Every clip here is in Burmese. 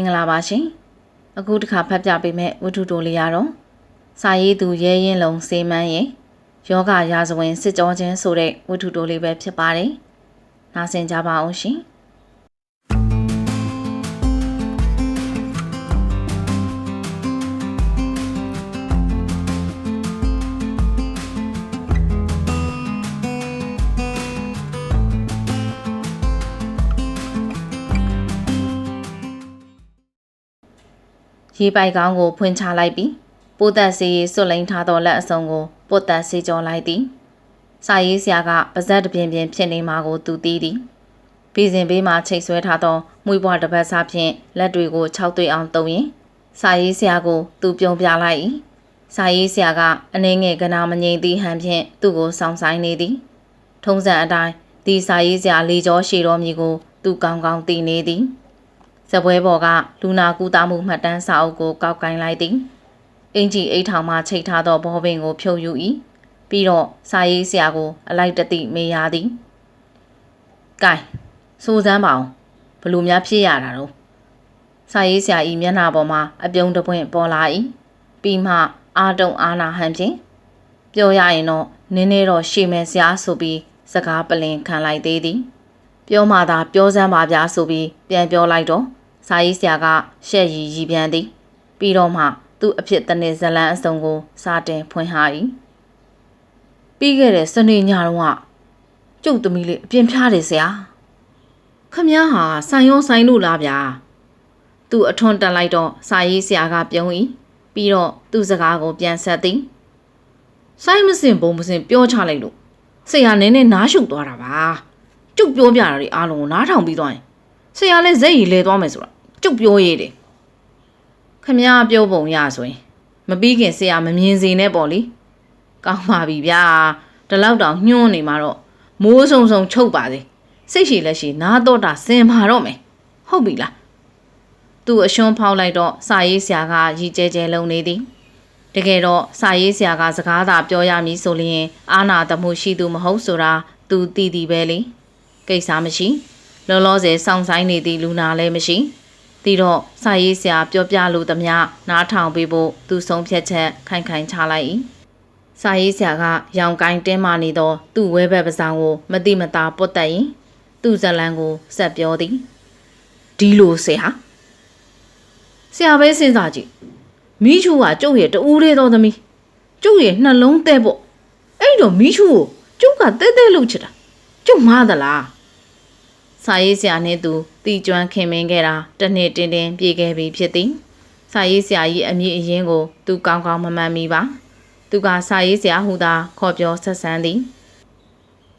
င်္ဂလာပါရှင်အခုတစ်ခါဖတ်ပြပေးမယ့်ဝတ္ထုတိုလေးရတော့စာရေးသူရဲရင်လုံးစေမန်းရဲ့ယောဂရာဇဝင်စစ်ကြောချင်းဆိုတဲ့ဝတ္ထုတိုလေးပဲဖြစ်ပါတယ်နားဆင်ကြပါအောင်ရှင် ရေပိုက်ကောင်းကိုဖွင့်ချလိုက်ပြီးပိုးသက်စီစွတ်လိန်ထားသောလက်အစုံကိုပုတ်သက်စီကြောလိုက်သည်စာရေးဆရာကပါဇက်တစ်ပြင်းပြင်းဖြစ်နေမှာကိုသူသိသည်ပြီးစဉ်ဘေးမှချိတ်ဆွဲထားသောမှုဘွားတစ်ပတ်စားဖြင့်လက်တွေကို၆တွေ့အောင်တုံရင်စာရေးဆရာကိုသူပြုံပြလိုက်၏စာရေးဆရာကအနှင်းငယ်ကနာမငိမ့်သည့်ဟန်ဖြင့်သူ့ကိုစောင့်ဆိုင်နေသည်ထုံးစံအတိုင်းဒီစာရေးဆရာလေကျော်ရှည်တော်မူကိုသူကောင်းကောင်းသိနေသည် ဇပွဲပေါ်ကလူနာကူတာမှုမှတ်တမ်းစာအုပ်ကိုကောက်ကင်လိုက်သည်အင်ကြီးအိတ်ထောင်မှချိတ်ထားသောဘောပင်ကိုဖြုတ်ယူ၏ပြီးတော့စာရေးဆရာကို အလိုက်တသိမေးရသည်ကဲစိုးစမ်းပါအောင်ဘလို့များဖြစ်ရတာတော့စာရေးဆရာဤမျက်နှာပေါ်မှာအပြုံးတပွင့်ပေါ်လာ၏ပြီးမှအာတုံအာနာဟန်ဖြင့်ပြောရရင်တော့နင်းနေတော့ရှေမယ်ဆရာဆိုပြီးစကားပလင်ခံလိုက်သေးသည် ပြောမှသာပြောစမ်းပါဗျာဆိုပြီးပြန်ပြောလိုက်တော့ စာရေးဆရာကရှက်ရီရီပြန်သည် ပြီးတော့မှသူ့အဖြစ်တနစ်ဇလန်းအစုံကိုစာတင်ဖွင့်ဟာ၏ပြီးခဲ့တဲ့စနေညတော့ကကျုပ်သမီးလေးအပြင်ဖျားတယ်ဆရာခမည်းဟာဆိုင်ရောဆိုင်လို့လားဗျာသူအထွန်းတက်လိုက်တော့စာရေးဆရာကပြုံး၏ပြီးတော့သူ့စကားကိုပြန်ဆက်သည်ဆိုင်မစင်ဘုံမစင်ပြောချလိုက်လို့ဆရာနည်းနည်းနားရှုပ်သွားတာပါကျုပ်ပြောပြတာတွေအားလုံးကိုနားထောင်ပြီးသွားရင်ဆရာလည်းဇက်ရီလဲသွားမယ်ဆိုတာ ကျုပ်ပြောရည်တယ်ခမည်းပြောပုံရဆိုရင် မပြီးခင်ဆရာမမြင်စေနဲ့ပေါ့လေကောင်းပါပြီဗျာဒီလောက်တောင်ညှွန်းနေမှာတော့မိုးဆုံဆုံချုပ်ပါစေစိတ်ရှိလက်ရှိနားတော့တာစင်ပါတော့မယ်ဟုတ်ပြီလားသူ့အရှွန်းဖောက်လိုက်တော့စာရေးဆရာကရီကျဲကျဲလုံနေသည်တကယ်တော့စာရေးဆရာကစကားသာပြောရမည်ဆိုလျင် အာနာတမှုရှိသူမဟုတ်ဆိုတာသူသိသည်ပဲလေကိစ္စမရှိ လောလောဆယ်စောင့်ဆိုင်နေသည့်လူနာလည်းမရှိ ဒီတော့စာရေးဆရာပြောပြလို့သမျှနားထောင်ပေးဖို့သူဆုံးဖြတ်ချက်ခိုင်ခိုင်ချလိုက်၏စာရေးဆရာကရောင်ကိုင်းတင်းမာနေသောသူ့ဝဲဘက်ပစောင်းကိုမတိမတာပုတ်တက်ရင်သူ့ဇလန်းကိုဆက်ပြောသည်ဒီလိုဆရာဆရာပဲစဉ်းစားကြည့်မိချူကကျုပ်ရဲ့တူးလေးတော်သမီးကျုပ်ရဲ့နှလုံးတဲ့ပေါ့အဲ့တော့မိချူကိုကျုပ်ကတဲတဲလုပ်ချစ်တာကျုပ်မှားသလား စာရေးဆရာနဲ့သူတီကျွမ်းခင်မင်းခဲ့တာတစ်နှစ်တင်းတင်းပြေခဲ့ပြီဖြစ်သည်စာရေးဆရာကြီးအမည်အရင်းကို သူကောင်းကောင်းမမှန်မိပါသူကစာရေးဆရာဟူသာခေါ်ပြောဆက်ဆန်းသည်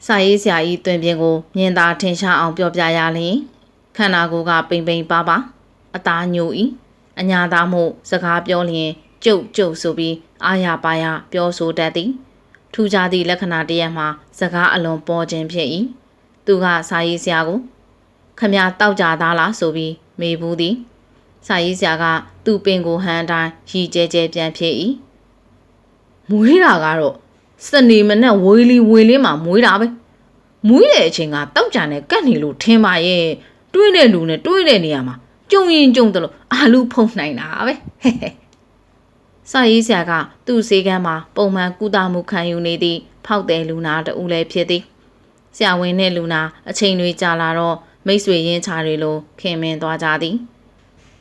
စာရေးဆရာကြီးတွင်ပြင်ကိုမြင်သာထင်ရှားအောင်ပြောပြရလျင်ခန္ဓာကိုယ်ကပိန်ပိန်ပါပါအသားညို၏အညာသားမှုစကားပြောလျင်ကြုတ်ကြုတ်ဆိုပြီးအာရပါရပြောဆိုတတ်သည်ထူးခြားသည့်လက္ခဏာတစ်ရပ်မှာစကားအလွန်ပေါ်ခြင်းဖြစ်၏ သူကစာရေးဆရာကိုခမတောက်ကြသားလားဆိုပြီးမေးဘူးသည်စာရေးဆရာကသူ့ပင်ကိုဟန်တိုင်းရီကျဲကျဲပြန်ဖြစ်၏မွေးတာကတော့စနေမနဲ့ဝေးလီဝေးလင်းမှာမွေးတာပဲမွေးတဲ့အချိန်ကတောက်ကြနဲ့ကတ်နေလို့ထင်ပါရဲ့တွေးတဲ့လူနဲ့တွေးတဲ့နေရာမှာကြုံရင်ကြုံတယ်လို့အာလူဖုံနိုင်တာပဲဟဲ့ဟဲ့စာရေးဆရာကသူ့စေကမ်းမှာပုံမှန်ကုသမှုခံယူနေသည့်ဖောက်တယ်လူနာတဦးလည်းဖြစ်သည် ဆရာဝန်နဲ့လူနာအချိန်တွေကြာလာတော့မိတ်ဆွေရင်းချတွေလိုခင်မင်သွားကြသည်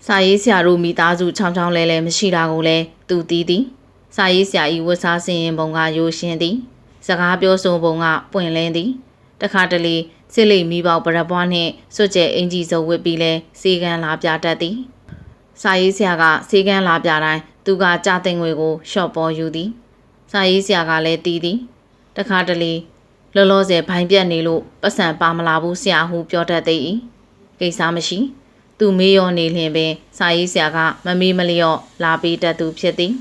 စာရေးဆရာတို့မိသားစုချောင်းချောင်းလဲလဲမရှိတာကိုလည်းသူသိသည်စာရေးဆရာဤဝတ်စားစင်ရင်ပုံကရိုးရှင်းသည် စကားပြောဆိုပုံကပွင့်လင်းသည်တခါတလေစစ်လိမ်မိပေါပရပွားနှင့်စွတ်ကျဲအင်ကြီးစုံဝစ်ပြီးလဲစေကန်းလာပြတတ်သည်စာရေးဆရာကစေကန်းလာပြတိုင်းသူကကြာတင်ငွေကိုရှော့ပေါ်ယူသည်စာရေးဆရာကလည်းတီးသည်တခါတလေ လောလောဆယ်ဘိုင်ပြက်နေလို့ပတ်စံပါမလာဘူးဆရာဟုပြောတတ်သေး၏ကိစ္စမရှိ သူမေးရောနေလျင်ပင်စာရေးဆရာကမမေးမလျော့လာပေးတတ်သူဖြစ်သည်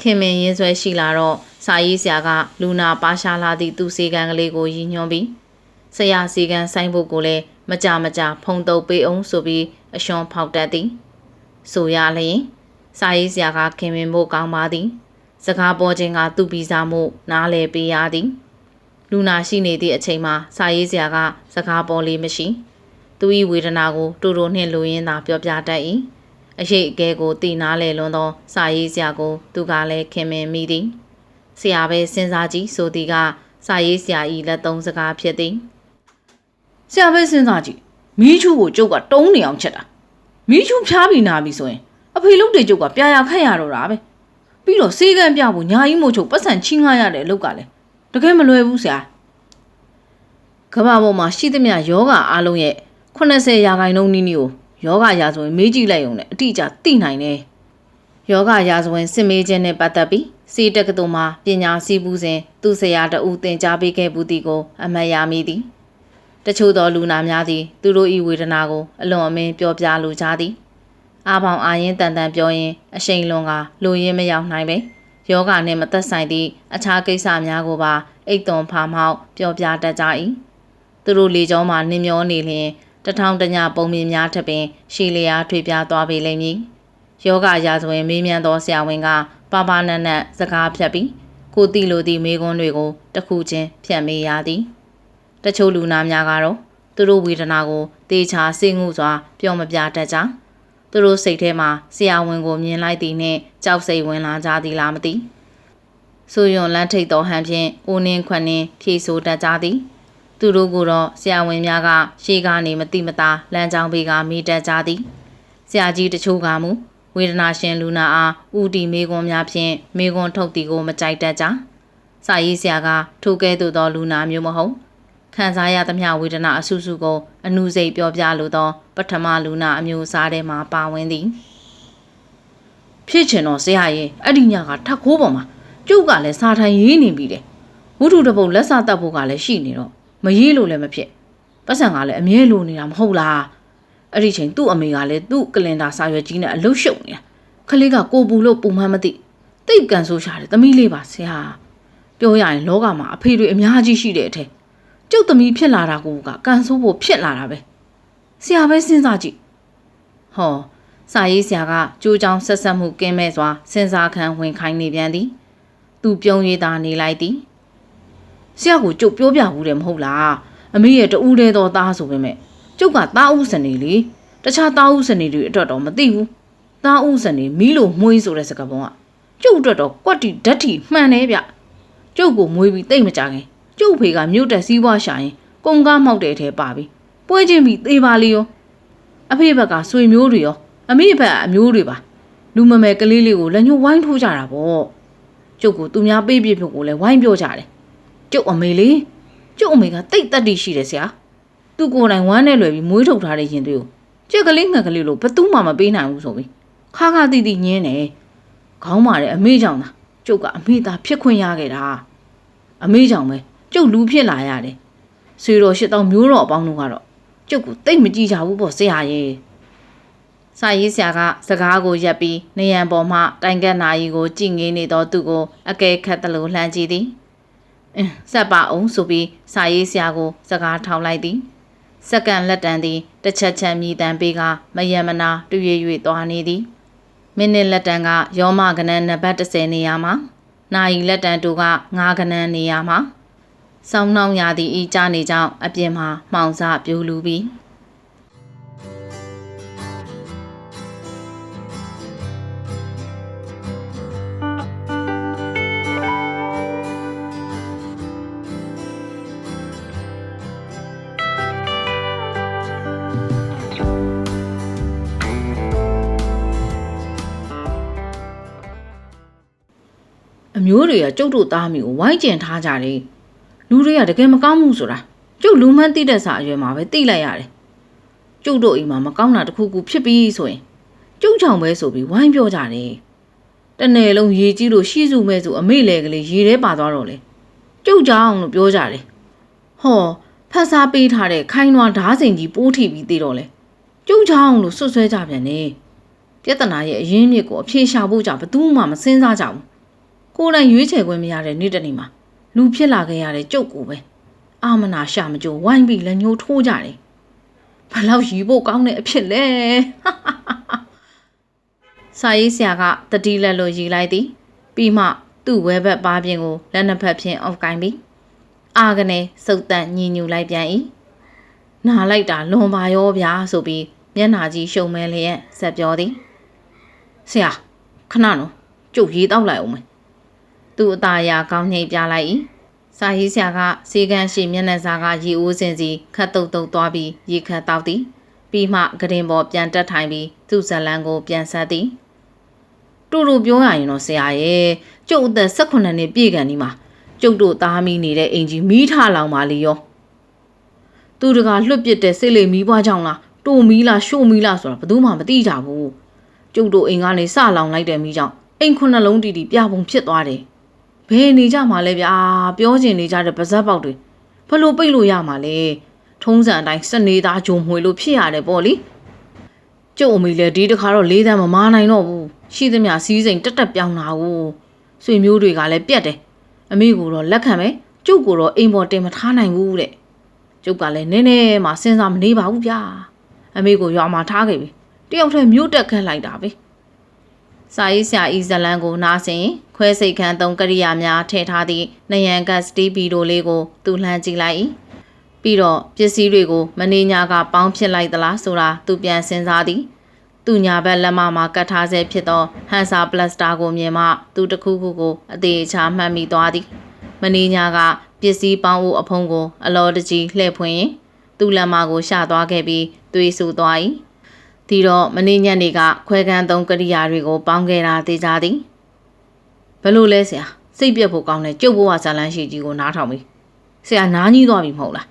ခင်မင်ရင်းဆွဲရှိလာတော့စာရေးဆရာကလူနာပါရှားလာသည့်သူစေကံကလေးကိုရည်ညွှန်းပြီးဆရာစီကံဆိုင်ဖို့ကိုလည်းမကြမကြဖုံတုပ်ပေးအောင်ဆိုပြီးအရှွန်ဖောက်တတ်သည်ဆိုရလျင်စာရေးဆရာကခင်မင်ဖို့ကောင်းပါသည် စကားပေါ်ခြင်းကသူ့ဗီဇာမှုနားလည်ပေးရသည် လူနာရှိနေသည့်အချိန်မှာစာရေးဆရာက စကားပေါ်လေးမရှိသူ၏ဝေဒနာကိုတူတူနှင့်လူရင်းသာပြောပြတတ်၏အရေးအကဲကိုတည်နာလေလွန်းသောစာရေးဆရာကို သူကလည်းခင်မင်မိသည်ဆရာပဲစဉ်းစားကြည့်ဆိုသည်ကစာရေးဆရာဤလက်သုံးစကားဖြစ်သည်ဆရာပဲစဉ်းစားကြည့်မီးချူကိုကျုပ်ကတုံးနေအောင်ချက်တာမီးချူဖျားပြီးနာပြီဆိုရင်အဖေလုပ်တဲ့ကျုပ်ကပြာရခတ်ရတော့တာပဲပြီးတော့စေးကန်းပြဖို့ညာကြီးမို့ချုပ်ပတ်စံချင်းငားရတဲ့အလုပ်ကလည်း တကယ်မလွယ်ဘူးဆရာကမ္ဘာပေါ်မှာရှိသမျှယောဂအားလုံးရဲ့80ရာခိုင်နှုန်းနီးနီးကိုယောဂရာဇဝင်မေးကြည့်လိုက်ုံနဲ့အတိအကျသိနိုင်တယ်။ယောဂရာဇဝင်စစ်မေးခြင်းနဲ့ပတ်သက်ပြီးစီတက္ကသိုလ်မှာပညာစီးပူးစဉ်သူဆရာတဦးသင်ကြားပေးခဲ့မှုသည်ကို အမှတ်ရမိသည်။တချို့သောလူနာများသည်သူတို့၏ဝေဒနာကိုအလွန်အမင်းပြောပြလိုကြသည်။အာပေါင်အာရင်တန်တန်ပြောရင်အရှိန်လွန်ကလူရင်းမရောက်နိုင်ပဲ။ ယောဂနှင့်မသက်ဆိုင်သည့်အခြားကိစ္စများကိုပါအိတ်သွန်ဖာမောက်ပြောပြတတ်ကြ၏။သူတို့လေကြောမှာနင်းမျောနေလျင်တထောင်တညပုံမြင်များထပ်ပင် ရှီလျာထွေပြသွားပေလိမ့်မည်။ယောဂရာဇဝင်မေးမြန်းသောဆရာဝန်ကပါပါနတ်နတ်စကားဖြတ်ပြီးကိုတိလိုသည့်မေးခွန်းတွေကိုတစ်ခုချင်းဖြတ်မေးရသည်။တချို့လူနာများကတော့သူတို့ဝေဒနာကိုတေချာစိတ်ငုစွာပြောမပြတတ်ကြ။ သူတို့စိတ်ထဲမှာဆရာဝန်ကိုမြင်လိုက်သည်နှင့်ကြောက်စိတ်ဝင်လာကြသည်လားမသိ။ဆိုယွန်လန်းထိတ်သောဟန်ဖြင့်ဦးနှင်းခွန်းနှင်းဖြေဆိုတတ်ကြသည်။သူတို့ကိုတော့ဆရာဝန်များကရှေးကနေမတိမတာလမ်းကြောင်းပေးကမိတက်ကြသည်ဆရာကြီးတချို့ကမူဝေဒနာရှင်လူနာအားဥတီမေခွန်များဖြင့်မေခွန်ထုတ်တီကိုမကြိုက်တတ်ကြစာရေးဆရာကထိုကဲ့သို့သောလူနာမျိုးမဟုတ်ခံစားရသမျှဝေဒနာအဆုစုကိုအနုစိတ်ပြောပြလိုသော ပထမလူနာအမျိုးအစားထဲမှပါဝင်သည်ဖြစ်ချင်တော့ဆရာရဲ့အဲ့ဒီညကထက်ခိုးပေါ်မှာကျုပ်ကလည်းစာထိုင်ရေးနေပြီလေဝုထုတစ်ပုတ်လက်စာတက်ဖို့ကလည်းရှိနေတော့မရေးလို့လည်းမဖြစ်ပတ်စံကလည်းအမြဲလိုနေတာမဟုတ်လားအဲ့ဒီချိန်သူ့အမေကလည်းသူ့ကလင်တာစာရွက်ကြီးနဲ့အလုရှုပ်နေတာခလေးကကိုပူလို့ပုံမှန်မသိတိတ်ကန်ဆိုးရှာတယ်သမီးလေးပါဆရာပြောရရင်လောကမှာအဖေတွေအများကြီးရှိတဲ့အထက်ကျုပ်သမီးဖြစ်လာတာကိုကကန်ဆိုးဖို့ဖြစ်လာတာပဲ ဆရာပဲစဉ်းစားကြည့်ဟောစာရေးဆရာကကြိုးကြောင်ဆက်ဆက်မှုကင်းမဲ့စွာစဉ်းစားခံဝင်ခိုင်းနေပြန်သည်သူပြုံးရည်သာနေလိုက်သည်ဆရာကိုကျုပ်ပြောပြဘူးတယ်မဟုတ်လားအမေရဲ့တူးတဲ့တော်သားဆိုပေမဲ့ကျုပ်ကသားဥစနေလေတခြားသားဥစနေတွေအတွက်တော့မသိဘူးသားဥစနေမီးလိုမွေးဆိုတဲ့စကားပုံကကျုပ်အတွက်တော့ကွက်တီဓာတ်တီမှန်တယ်ဗျကျုပ်ကိုမွေးပြီးတိတ်မကြခင်ကျုပ်ဖေကမြို့တက်စည်းပွားရှာရင်ကုံကားမောက်တဲ့ထဲပါပြီ ပွဲချင်းပြီးသေးပါလေရောအဖေဘက်ကဆွေမျိုးတွေရောအမေဘက်ကအမျိုးတွေပါလူမမယ်ကလေးလေးကိုလက်ညှိုးဝိုင်းထိုးကြတာပေါ့ကျုပ်ကသူများပေးပြဖို့ကိုလည်းဝိုင်းပြောကြတယ်ကျုပ်အမေလေးကျုပ်အမေကတိတ်တက်တိရှိတယ်ဆရာသူကိုယ်တိုင်ဝမ်းနဲ့လွယ်ပြီးမွေးထုတ်ထားတဲ့ရင်တွေကိုကျက်ကလေးငှက်ကလေးလို့ဘသူမှမပေးနိုင်ဘူးဆိုပြီးခါခါတိတိညင်းတယ်ခေါင်းမာတဲ့အမေကြောင့်လားကျုပ်ကအမေသားဖြစ်ခွင့်ရခဲ့တာအမေကြောင့်ပဲကျုပ်လူဖြစ်လာရတယ်ဆွေတော်ရှစ်တောင်မျိုးတော်အပေါင်းတို့ကတော့ ကျုပ်ကိုတိတ်မကြည့်ကြဘူးပေါ့ဆရာရဲ့စာရေးဆရာကစကားကိုရက်ပြီးနေရန်ပေါ်မှတိုင်ကက်နာရီကိုကြည်ငေးနေသောသူကိုအကဲခတ်သလိုလှမ်းကြည့်သည်အင်းဆက်ပါအောင်ဆိုပြီးစာရေးဆရာကိုစကားထောင်လိုက်သည်စက္ကန်လက်တံသည်တစ်ချက်ချက်မြည်တမ်းပေးကမယံမနာတူရ၍သွားနေသည်မိနစ်လက်တံကယောမကနန်းနံပါတ်30နေရာမှာနာယီလက်တံတို့က9ကနန်းနေရာမှာ ဆောင်းနှောင်းရာသီဤကြနေကြောင်းအပြင်မှာမှောင်စပြူလူပြီးအမျိုးတွေကကျုပ်တို့သားမိကိုဝိုင်းကျင်ထားကြတယ် လူတွေကတကယ်မကောင်းဘူးဆိုတာကျုပ်လူမှန်းသိတဲ့စာအရွယ်မှာပဲသိလိုက်ရတယ်ကျုပ်တို့အိမ်မှာမကောင်းတာတစ်ခုခုဖြစ်ပြီးဆိုရင်ကျုပ်ချောင်ပဲဆိုပြီးဝိုင်းပြောကြတယ်တနေ့လုံးရေကြီးလို့ရှိစုမဲ့ဆိုအမေလေကလေးရေထဲပါသွားတော့လေကျုပ်ကြောင်လို့ပြောကြတယ်ဟောဖတ်စားပေးထားတဲ့ခိုင်းနွားဓားစိန်ကြီးပိုးထိပြီးသေးတော့လေကျုပ်ကြောင်လို့ဆွတ်ဆွဲကြပြန်နေပြဿနာရဲ့အရင်းမြစ်ကိုအဖြေရှာဖို့ကြဘယ်သူမှမစင်စားကြဘူးကိုယ်တိုင်ရွေးချယ်ခွင့်မရတဲ့နေ့တစ်နေ့မှာ လူဖြစ်လာခဲ့ရတဲ့ကြုတ်ကိုပဲအာမနာရှာမကြိုဝိုင်းပြီးလက်ညှိုးထိုးကြတယ်ဘလောက်ရီဖို့ကောင်းတဲ့အဖြစ်လဲစာရေးဆရာကတတိလက်လိုရီလိုက်သည်ပြီးမှသူ့ဝဲဘက်ပါးပြင်ကိုလက်နှစ်ဖက်ဖြင့်အောက်ကင်ပြီးအာကနေစုတ်တန့်ညီညူလိုက်ပြန်၏နားလိုက်တာလွန်ပါရောဗျာဆိုပြီးမျက်နှာကြီးရှုံမဲလျက်ဆက်ပြောသည်ဆရာခဏနော်ကျုပ်ရေးတောက်လိုက်အောင်မယ် သူ့အသားအရာကောင်းညိတ်ပြလိုက်၏စာရေးဆရာကစေကန်းရှိမျက်နှာစာကရေအိုးစင်စီခတ်တုတ်တုတ်သွားပြီးရေခတ်တောက်သည်ပြီးမှဂရင်ပေါ်ပြန်တက်ထိုင်ပြီးသူ့ဇလန်းကိုပြန်ဆက်သည်တူတူပြောရရင်တော့ဆရာရဲ့ကျုပ်အသက်18နှစ်ပြည့်ကန်ဒီမှာကျုပ်တို့သားမီးနေတဲ့အင်ကြီးမီးထလောင်ပါလေရောသူတကာလွတ်ပစ်တဲ့စိတ်လေမီးပွားကြောင်လားတူမီးလားရှို့မီးလားဆိုတာဘယ်သူမှမသိကြဘူးကျုပ်တို့အိမ်ကနေစလောင်လိုက်တဲ့မီးကြောင့်အိမ်ခုနှလုံးတီတီပြပုံဖြစ်သွားတယ် ဘယ်နေကြမှာလဲဗျာပြောချင်နေကြတဲ့ပါဇက်ပေါက်တွေဘလို့ပိတ်လို့ရမှာလဲထုံးစံအတိုင်းစနေသားဂျုံမွေလို့ဖြစ်ရတယ်ပေါ့လေကျုပ်အမေလည်းဒီတခါတော့လေးတန်းမမာနိုင်တော့ဘူးရှိသမျှစီးစိမ်တက်တက်ပြောင်းတာကိုဆွေမျိုးတွေကလည်းပြက်တယ်အမေကိုတော့လက်ခံမယ်ကျုပ်ကိုတော့အိမ်ပေါ်တင်မထားနိုင်ဘူးတဲ့ကျုပ်ကလည်းနည်းနည်းမှစဉ်းစားမနေပါဘူးဗျာအမေကိုရွာမှာထားခဲ့ပြီတယောက်တည်းမြို့တက်ခတ်လိုက်တာပဲ စာရေးဆရာဤဇလန်းကိုနားဆင်ခွဲစိတ်ခန်းသုံးကရိယာများထည့်ထားသည့်နယံကတ်စတီဗီတိုလေးကိုသူလှမ်းကြည့်လိုက်၏ပြီးတော့ပစ္စည်းတွေကိုမနေညာကပေါင်းဖြစ်လိုက်သလားဆိုတာသူပြန်စဉ်းစားသည်သူညာဘက်လက်မမှာကတ်ထားဆဲဖြစ်သောဟန်ဆာပလတ်စတာကိုမြင်မှသူတစ်ခုခုကိုအသေးအချာမှတ်မိသွားသည်မနေညာကပစ္စည်းပေါင်းဦးအဖုံးကို အလောတကြီးလှည့်ဖွင့်ရင်သူ့လက်မကိုရှာသွားခဲ့ပြီးသွေးဆူသွား၏ ဒီတော့မနေညနေကခွဲခန်းသုံးကရိယာတွေကို ပေါင်းခဲ့တာသိကြသည်ဘယ်လိုလဲဆရာစိတ်ပြက်ဖို့ကောင်းတဲ့ကျုပ်ဘဝဇာလန်းရှိကြီးကိုနားထောင်ပြီဆရာနားကြီးသွားပြီမဟုတ်လား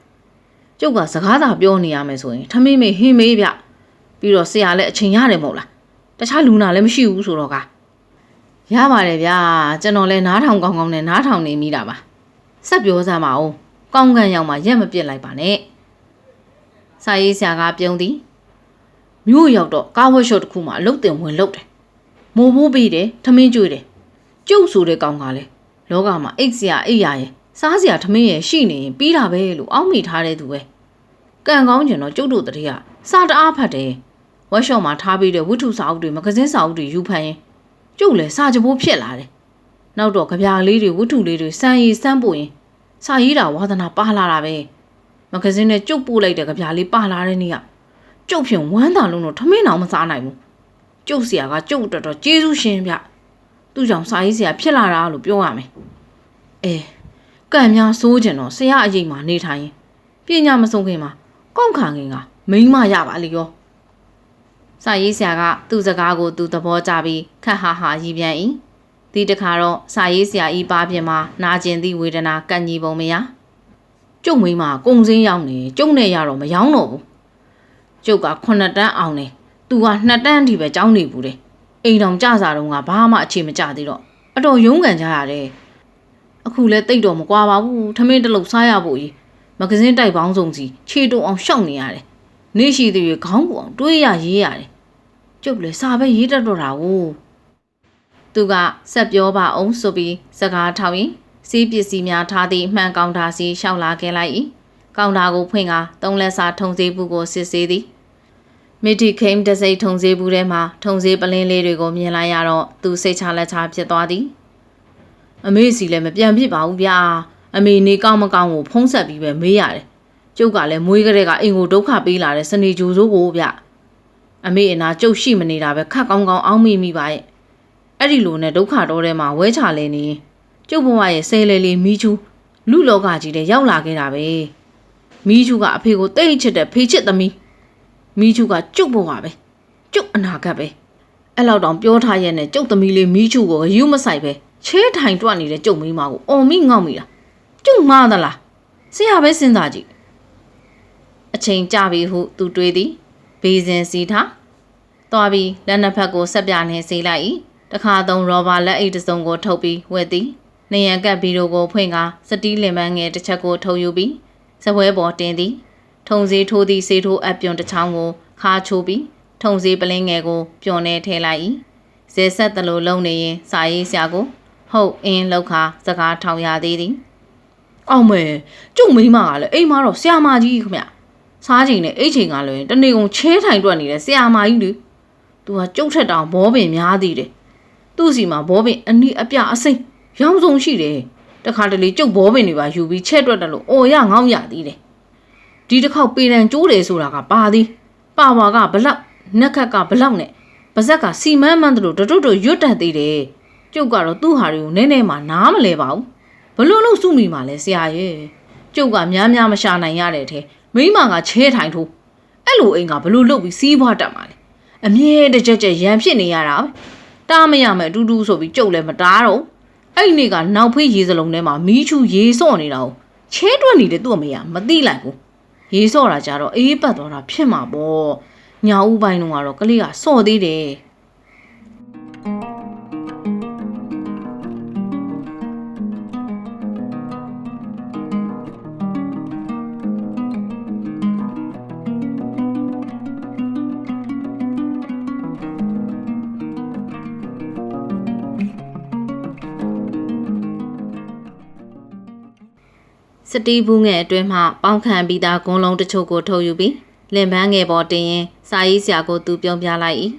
ကျုပ်ကစကားသာပြောနေရမယ်ဆိုရင်ထမင်းမေဟင်းမေးဗျပြီးတော့ဆရာလည်းအချိန်ရတယ်မဟုတ်လားတခြားလူနာလည်းမရှိဘူးဆိုတော့ကရပါတယ်ဗျာကျွန်တော်လည်းနားထောင်ကောင်းကောင်းနဲ့နားထောင်နေမိတာပါဆက်ပြောစမ်းပါဦးကောင်းကင်ရောက်မှရက်မပြစ်လိုက်ပါနဲ့စာရေးဆရာကပြုံးသည် မြို့ရောက်တော့ကားဝတ်ရှော့တစ်ခုမှအလုတ်တင်ဝင်လုတ်တယ်မိုးမိုးပေးတယ်ထမင်းကျွေးတယ်ကျုပ်ဆိုတဲ့ကောင်ကလည်းလောကမှာအိတ်စရာအိတ်ရရဲ့စားစရာထမင်းရဲ့ရှိနေရင်ပြီးတာပဲလို့အောက်မိထားတဲ့သူပဲကံကောင်းကျင်တော့ကျုပ်တို့တည်းကစာတအားဖတ်တယ်ဝက်ရှော့မှာထားပြီးတဲ့ဝတ္ထုစာအုပ်တွေမဂဇင်းစာအုပ်တွေယူဖတ်ရင်ကျုပ်လည်းစာကြပိုးဖြစ်လာတယ်နောက်တော့ကြပြာလေးတွေဝတ္ထုလေးတွေစမ်းရည်စမ်းပို့ရင်စာရေးတာဝါသနာပါလာတာပဲမဂဇင်းနဲ့ကျုပ်ပို့လိုက်တဲ့ကြပြာလေးပါလာတဲ့နေ့က ကျုပ်ဖြင့်ဝမ်းသာလုံးတော့ထမင်းအောင်မစားနိုင်ဘူးကျုပ်ဆရာကကျုပ်တော်တော်ကျေးဇူးရှင်ဗျသူ့ကြောင့်စာရေးဆရာဖြစ်လာတာလို့ပြောရမယ်အဲကံများစိုးကျင်တော့ဆရာအရေးမှာနေထိုင်ရင်ပညာမဆုံးခင်မှာကောက်ခံခင်ကမိန်းမရပါလေရောစာရေးဆရာကသူ့စကားကိုသူသဘောကျပြီးခက်ဟာဟာရီပြန်၏ဒီတစ်ခါတော့စာရေးဆရာဤပါပြင်မှာနာကျင်သည့်ဝေဒနာကန့်ညီပုံမရကျုပ်မိန်းမကုံစင်းရောက်နေကျုပ်နဲ့ရတော့မရောတော့ဘူး ကျုပ်က9တန်းအောင်နေသူက2တန်းအထိပဲကျောင်းနေဘူးတယ်အိမ်တော်ကြစားတော့ကဘာမှအခြေမကျသေးတော့အတော်ရုန်းကန်ကြရတယ်အခုလဲတိတ်တော့မကွာပါဘူးထမင်းတစ်လုံးစားရဖို့ကြီးမဂဇင်းတိုက်ပေါင်းစုံစီခြေတုံအောင်ရှောက်နေရတယ်နေ့ရှိသေးရခေါင်းပူအောင်တွေးရရေးရတယ်ကျုပ်လည်းစာပဲရေးတတ်တော့တာကိုသူကဆက်ပြောပါအောင်ဆိုပြီးစကားထောက်ရင်စီးပစ္စည်းများထားသည့်မှန်ကောင်တာစီရှောက်လာခဲ့လိုက်၏ကောင်တာကိုဖွင့်ကသုံးလက်စာထုံစေးဘူးကိုစစ်ဆေးသည် မီတီခိမ်တစိမ့်ထုံစေးဘူးထဲမှာထုံစေးပလင်းလေးတွေကိုမြင်လိုက်ရတော့သူစိတ်ချလက်ချဖြစ်သွားသည်အမေစီလည်းမပြန်ဖြစ်ပါဘူးဗျာအမေနေကောင်းမကောင်းကိုဖုံးဆက်ပြီးပဲမေးရတယ်ကျုပ်ကလည်းမွေးကလေးကအိမ်ကိုဒုက္ခပေးလာတဲ့စနေဂျူစိုးကိုဗျအမေအနာကျုပ်ရှိမနေတာပဲခက်ကောင်းကောင်းအောင်းမိမိပါရဲ့အဲ့ဒီလိုနဲ့ဒုက္ခတော့ထဲမှာဝဲချလဲနေရင်ကျုပ်ဘဝရဲ့ဆဲလဲလေးမီးချူလူလောကကြီးတဲ့ရောက်လာခဲ့တာပဲမီးချူကအဖေကိုတိတ်ချစ်တဲ့ဖေချစ်သမီး မီးချူကကျုပ်ဘဝပဲကျုပ်အနာဂတ်ပဲအဲ့လောက်တောင်ပြောထားရဲ့နဲ့ကျုပ်သမီးလေးမီးချူကိုယူမဆိုင်ပဲချဲထိုင်တွက်နေတဲ့ကျုပ်မိန်းမကိုအော်မိငေါ့မိတာကျုပ်မှားသလားဆရာပဲစဉ်းစားကြည့်အချိန်ကြပြီဟုသူတွေးသည်ဘေးစင်စီထားသွားပြီးလက်နှစ်ဖက်ကိုဆက်ပြနှင်းစေးလိုက်၏တခါသုံးရောဘာလက်အိတ်တစ်စုံကိုထုတ်ပြီးဝက်သည်နေရန်ကပ်ဗီဒီယိုကိုဖွင့်ကာစတီးလင်ပန်းငယ်တစ်ချက်ကိုထုတ်ယူပြီးစပွဲပေါ်တင်သည် ထုံစည်းထိုးသည့်စေးထိုးအပ်ပြွန်တစ်ချောင်းကိုခါချိုးပြီးထုံစည်းပလင်းငယ်ကိုပြွန်နေထည့်လိုက်၏ဇေဆက်တလို့လုံနေရင်စာရေးဆရာကိုဟုတ်အင်းလောက်ခါစကားထောင်ရသေးသည်အောင်မဲကျုပ်မိန်းမကလည်းအိမ်မှာတော့ဆရာမကြီးခင်ဗျစားချိန်နဲ့အိတ်ချိန်ကလည်းတနေ့ကုန်ချဲထိုင်တွက်နေတဲ့ဆရာမကြီးလေသူကကျုပ်ထက်တောင်ဘောပင်များသေးတယ်သူ့စီမှာဘောပင်အနီးအပြအစိမ့်ရောင်စုံရှိတယ်တခါတလေကျုပ်ဘောပင်တွေပါယူပြီးချဲ့တွက်တယ်လို့အော်ရငောင်းရသေးတယ် ဒီတစ်ခေါက်ပေတံကျိုးတယ်ဆိုတာကပါသည်ပါဝါကဘလောက်နက်ခတ်ကဘလောက်နဲ့ပပါဇက်ကစီမန်းမှန်းတို့တတွတ်တို့ရွတ်တက်သေးတယ်ကျုပ်ကတော့သူ့ဟာတွေကိုနည်းနည်းမှနားမလဲပါဘူးဘလို့လို့စုမိမှလဲဆရာရဲ့ကျုပ်ကများများမရှာနိုင်ရတဲ့အထဲမိမကချဲထိုင်ထိုးအဲ့လိုအိမ်ကဘလို့လုတ်ပြီးစီးပွားတက်မှလဲအမြဲတကြက်ကြက်ရံဖြစ်နေရတာပဲတားမရမယ်အတူတူဆိုပြီးကျုပ်လည်းမတားတော့အဲ့ဒီနေ့ကနောက်ဖေးရေစလုံးထဲမှာမီးချူရေစော့နေတာကိုချဲတွက်နေတဲ့သူ့အမေကမသိလိုက်ဘူး ရေစော့တာကြတော့အေးပတ်သွားတာဖြစ်မှာပေါ့ညာဦးပိုင်းတော့ကတော့ကလေးကစော့သေးတယ် စတီးဘူးငယ်အတွင်းမှပေါင်းခံပြီးသားဂုံးလုံးတချို့ကိုထုတ်ယူပြီးလင်ပန်းငယ်ပေါ်တင်ရင်စာရေးဆရာကိုသူပြုံးပြလိုက်၏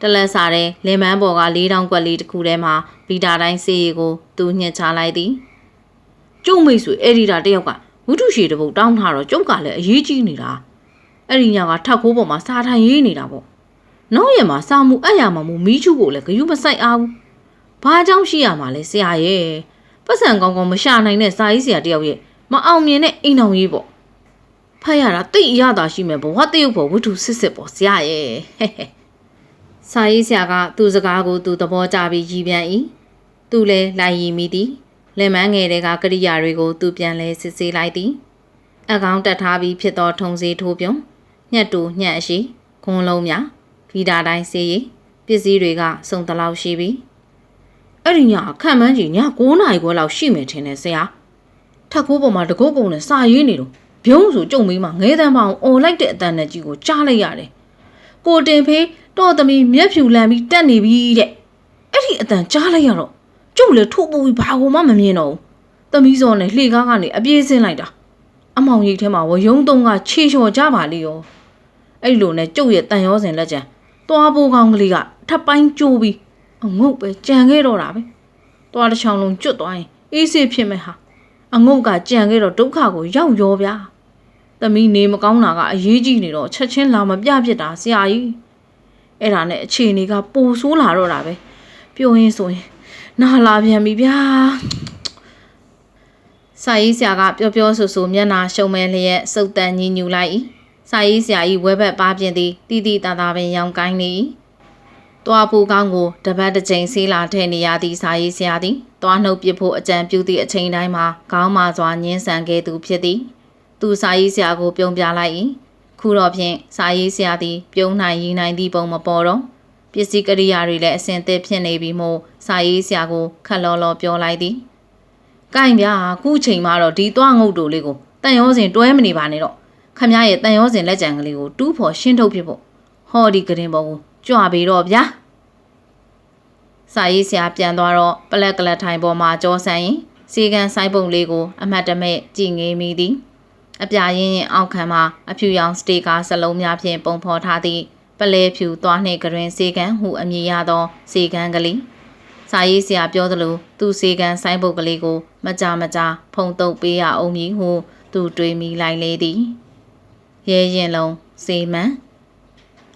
တလက်စားတဲ့လင်ပန်းပေါ်က၄တောင်ကွက်လေးတစ်ခုထဲမှာဗီတာတိုင်းစေးရီကိုသူညှစ်ချလိုက်သည်ကျုံမိတ်ဆွေအဲ့ဒီတာတယောက်ကဝုထုရှည်တပုတ်တောင်းထားတော့ကျုပ်ကလည်းအရေးကြီးနေတာအဲ့ဒီညကထက်ခိုးပေါ်မှာစာထိုင်ရေးနေတာပေါ့နောက်ရမှာစာမှုအပ်ရမှာမူမီးချူကိုလည်းဂယုမဆိုင်အားဘူးဘာကြောင့်ရှိရမှာလဲဆရာရဲ့ပတ်စံကောင်းကောင်းမရှာနိုင်တဲ့စာရေးဆရာတယောက်ရဲ့ မအောင်မြင်တဲ့အိမ်အောင်ရေးပေါ့ဖတ်ရတာတိတ်အရသာရှိမယ်ဘဝတရုပ်ပေါ်ဝုထုစစ်စစ်ပေါ့ဆရာရဲ့ဟဲ့ဟဲ့စာရေးဆရာကသူ့စကားကိုသူသဘောကျပြီးရည်ပြန်၏သူလည်းလိုက်ရည်မိသည်လင်မန်းငယ်တွေကကရိယာတွေကိုသူပြန်လဲစစ်ဆေးလိုက်သည်အကောင်တက်ထားပြီးဖြစ်သောထုံစည်းထိုးပြုံညက်တူညက်အရှိခွန်းလုံးများဗီတာတိုင်းစေးရီပစ္စည်းတွေကစုံတလောက်ရှိပြီအဲ့ဒီညခန့်မှန်းကြီးည9နာရီခွဲလောက်ရှိမယ်ထင်တယ်ဆရာ ထက်ခိုးပေါ်မှာတကုတ်ကုံနဲ့စာရေးနေတော့ဘုံဆိုကြုံမိမှငဲတန်းပေါင်းអော်လိုက်တဲ့အတန်နဲ့ကြီးကိုကြားလိုက်ရတယ်ကိုတင်ဖေးတော့သမီးမျက်ဖြူလန်ပြီးတက်နေပြီတဲ့အဲ့ဒီအတန်ကြားလိုက်ရတော့ကျုပ်လည်းထိုးပူပြီးဘာကိုမှမမြင်တော့ဘူးသမီးစောနဲ့လှေကားကနေအပြေးဆင်းလိုက်တာအမောင်ရိပ်ထဲမှာဝယုံတုံးကခြေလျှော်ကြပါလေရောအဲ့လိုနဲ့ကျုပ်ရဲ့တန်ရောစင်လက်ချံသွားပိုးကောင်းကလေးကထပ်ပိုင်းကျိုးပြီးအငုတ်ပဲကြံခဲ့တော့တာပဲသွားတစ်ချောင်းလုံးကျွတ်သွားရင်အေးဆေးဖြစ်မဲ့ဟာ အငုတ်ကကြံခဲ့တော့ဒုက္ခကိုရောက်ရောဗျာသမီးနေမကောင်းတာကအရေးကြီးနေတော့ချက်ချင်းလာမပြဖြစ်တာဆရာကြီးအဲ့ဒါနဲ့အခြေအနေကပိုဆိုးလာတော့တာပဲပြောရင်းဆိုရင်နာလာပြန်ပြီဗျာစာရေးဆရာကပျော်ပျော်ဆူဆူမျက်နာရှုံမဲလျက်စုပ်တန်ညင်ညူလိုက်၏စာရေးဆရာ၏ဝဲဘက်ပါပြင်းသည်တီတီတာတာပင်ရောင်ကိုင်းနေ၏တွားပူကောင်းကိုတပတ်တစ်ချိန်ဆေးလာထဲနေရသည့်စာရေးဆရာသည် တွားနှုတ်ပစ်ဖို့အကြံပြုသည့်အချိန်တိုင်းမှာခေါင်းမာစွာညှင်းဆန်ခဲ့သူဖြစ်သည်သူစာရေးဆရာကိုပြုံးပြလိုက်၏ခုတော့ဖြင့်စာရေးဆရာသည်ပြုံးနိုင်ရည်နိုင်သည့်ပုံမပေါ်တော့ပစ္စည်းကရိယာတွေလည်းအစင်သစ်ဖြစ်နေပြီမို့စာရေးဆရာကိုခက်လော်လော်ပြောလိုက်သည်။ကိုင်ဗျာခုချိန်မှာတော့ဒီသွားငုတ်တို့လေးကိုတန်ရောစင်တွဲမနေပါနဲ့တော့ခမရဲ့တန်ရောစင်လက်ကြံကလေးကိုတူးဖော်ရှင်းထုတ်ဖြစ်ဖို့ဟောဒီကရင်ပေါ်ကိုကြွပေတော့ဗျာ။ စာရေးဆရာပြန်သွားတော့ပလက်ကလတ်ထိုင်ပေါ်မှာကြောဆန်ရင်စီကန်ဆိုင်ပုံလေးကိုအမှတ်တမဲ့ကြည်ငေးမိသည်။အပြာရင်းရင်အောက်ခံမှာအဖြူရောင်စတေကာစလုံးများဖြင့်ပုံဖော်ထားသည့်ပလဲဖြူသွားနှင့်ကရင်စီကန်ဟုအမည်ရသောစီကန်ကလေးစာရေးဆရာပြောသလိုသူ့စေကန်ဆိုင်ပုတ်ကလေးကို မကြမကြဖုံတုပ်ပေးရအောင်မည်ဟုသူတွေးမိလိုက်လေသည်ရဲရင်လုံးစေမန်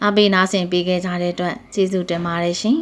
အပေးနာဆင်ပေးခဲ့ကြတဲ့အတွက်ကျေးဇူးတင်ပါတယ်ရှင်